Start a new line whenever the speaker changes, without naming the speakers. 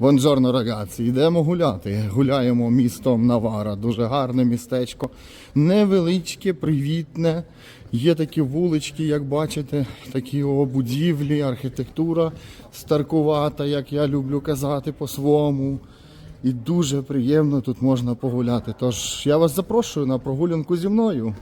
Бонжорно, рагazzi, йдемо гуляти. Гуляємо містом Навара. Дуже гарне містечко. Невеличке, привітне. Є такі вулички, як бачите, такі о, будівлі, архітектура старкувата, як я люблю казати по-своєму. І дуже приємно тут можна погуляти. Тож я вас запрошую на прогулянку зі мною.